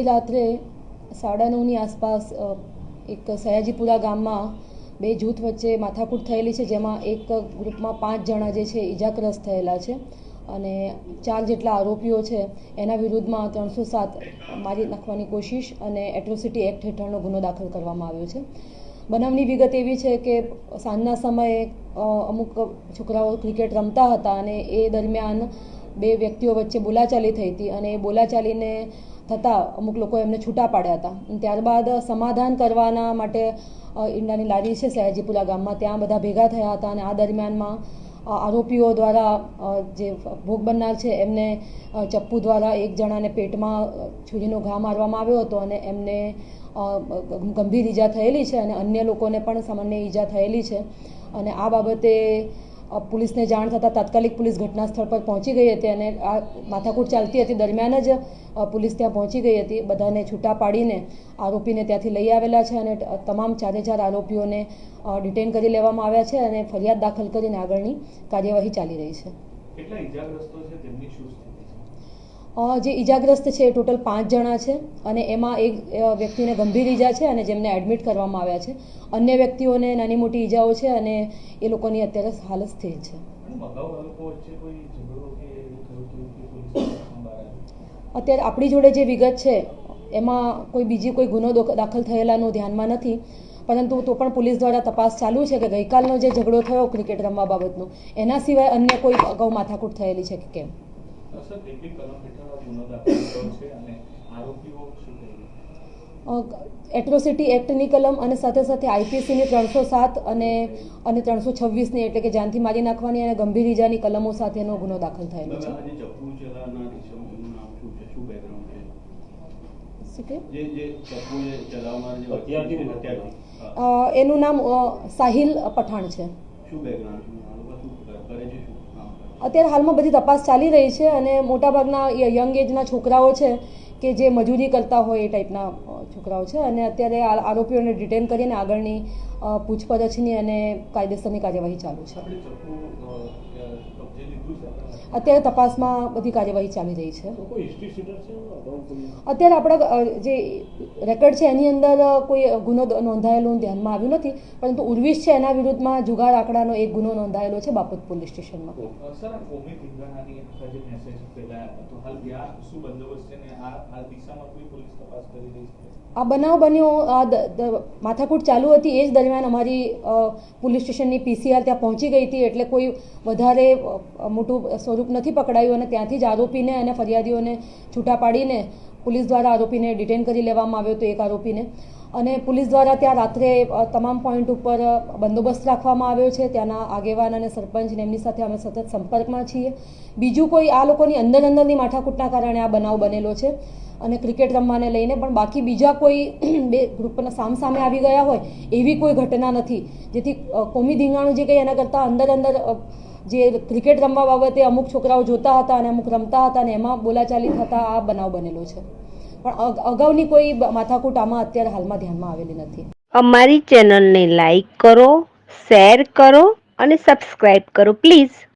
ગઈ રાત્રે સાડા નવની આસપાસ એક સયાજીપુરા ગામમાં બે જૂથ વચ્ચે માથાકૂટ થયેલી છે, જેમાં એક ગ્રુપમાં પાંચ જણા જે છે ઈજાગ્રસ્ત થયેલા છે અને ચાર જેટલા આરોપીઓ છે એના વિરુદ્ધમાં ત્રણસો સાત મારી નાખવાની કોશિશ અને એટ્રોસિટી એક્ટ હેઠળનો ગુનો દાખલ કરવામાં આવ્યો છે. બનાવની વિગત એવી છે કે સાંજના સમયે અમુક છોકરાઓ ક્રિકેટ રમતા હતા અને એ દરમિયાન બે વ્યક્તિઓ વચ્ચે બોલાચાલી થઈ હતી અને એ બોલાચાલીને થતાં અમુક લોકો એમને છૂટા પાડ્યા હતા. ત્યારબાદ સમાધાન કરવાના માટે ઈંડાની લારી છે સયાજીપુરા ગામમાં, ત્યાં બધા ભેગા થયા હતા અને આ દરમિયાનમાં આરોપીઓ દ્વારા જે ભોગ બનનાર છે, એમને ચપ્પુ દ્વારા એક જણાને પેટમાં છુરીનો ઘા મારવામાં આવ્યો હતો અને એમને ગંભીર ઈજા થયેલી છે અને અન્ય લોકોને પણ સામાન્ય ઈજા થયેલી છે. અને આ બાબતે પોલીસને જાણ થતાં તાત્કાલિક પોલીસ ઘટના સ્થળ પર પહોંચી ગઈ હતી અને આ માથાકૂટ ચાલતી હતી. દરમિયાન જ પોલીસ ત્યાં પહોંચી ગઈ હતી. બધાને છૂટા પાડીને આરોપીને ત્યાંથી લઈ આવેલા છે અને તમામ ચારે ચાર આરોપીઓને ડિટેન કરી લેવામાં આવ્યા છે અને ફરિયાદ દાખલ કરીને આગળની કાર્યવાહી ચાલી રહી છે. છે? જે ઈજાગ્રસ્ત છે એ ટોટલ પાંચ જણા છે અને એમાં એક વ્યક્તિને ગંભીર ઈજા છે અને જેમને એડમિટ કરવામાં આવ્યા છે. અન્ય વ્યક્તિઓને નાની મોટી ઈજાઓ છે અને એ લોકોની અત્યારે હાલત સ્થિર છે. અત્યારે આપણી જોડે જે વિગત છે એમાં કોઈ બીજી કોઈ ગુનો દાખલ થયેલાનું ધ્યાનમાં નથી. પરંતુ તો પણ પોલીસ દ્વારા તપાસ ચાલુ છે કે ગઈકાલનો જે ઝઘડો થયો ક્રિકેટ રમવા બાબતનો એના સિવાય અન્ય કોઈ અગાઉ માથાકૂટ થયેલી છે કે કેમ? એટ્રોસિટી એક્ટની કલમ અને સાથે સાથે આઈપીસીની ત્રણસો સાત અને અને ત્રણસો છવ્વીસની એટલે કે જાનથી મારી નાખવાની અને ગંભીર ઈજાની કલમો સાથેનો ગુનો દાખલ થયેલો છે. એનું નામ સાહિલ પઠાણ છે. શું બેકગ્રાઉન્ડ છે આ લોકો શું કરે કરે છે શું કામ કરે છે? અત્યારે હાલમાં બધી તપાસ ચાલી રહી છે અને મોટાભાગના યંગ એજના છોકરાઓ છે કે જે મજૂરી કરતા હોય એ ટાઈપના છોકરાઓ છે. અને અત્યારે આરોપીઓને ડિટેન કરીને આગળની પૂછપરછની અને કાયદેસરની કાર્યવાહી ચાલુ છે આપણે ચપ્પુ અ, અ, કબજે લીધું છે આપણે અત્યારે તપાસમાં બધી કાર્યવાહી ચાલી રહી છે. અત્યારે આપણા જે રેકર્ડ છે એની અંદર કોઈ ગુનો નોંધાયેલો ધ્યાનમાં આવ્યું નથી. પરંતુ ઉર્વિશ છે એના વિરુદ્ધમાં જુગાર આંકડાનો એક ગુનો નોંધાયેલો છે બાપત પોલીસ સ્ટેશનમાં આ બનાવ બન્યો માથાકૂટ ચાલુ હતી એ જ દરમિયાન અમારી પોલીસ સ્ટેશનની પીસીઆર ત્યાં પહોંચી ગઈ હતી એટલે કોઈ વધારે મોટું સ્વરૂપ નથી પકડાયું અને ત્યાંથી જ આરોપીને અને ફરિયાદીઓને છૂટા પાડીને પોલીસ દ્વારા આરોપીને ડિટેન કરી લેવામાં આવ્યો હતો એક આરોપીને. અને પોલીસ દ્વારા ત્યાં રાત્રે તમામ પોઈન્ટ ઉપર બંદોબસ્ત રાખવામાં આવ્યો છે. ત્યાંના આગેવાન અને સરપંચને એમની સાથે અમે સતત સંપર્કમાં છીએ. બીજું કોઈ આ લોકોની અંદર અંદરની માથાકૂટના કારણે આ બનાવ બનેલો છે. અને ક્રિકેટ રમવાને લઈને પણ બાકી બીજા કોઈ બે ગ્રુપના સામ સામે આવી ગયા હોય એવી કોઈ ઘટના નથી. જેથી કોમી ધીંગાણું જે કંઈ એના કરતાં અંદર અંદર જે ક્રિકેટ રમવા બાબતે અમુક છોકરાઓ જોતા હતા અને અમુક રમતા હતા અને એમાં બોલાચાલી થતા આ બનાવ બનેલો છે. પણ અગાઉની કોઈ માથાકૂટ આમાં અત્યારે હાલમાં ધ્યાનમાં આવેલી નથી. અમારી ચેનલને લાઈક કરો, શેર કરો અને સબસ્ક્રાઈબ કરો, પ્લીઝ.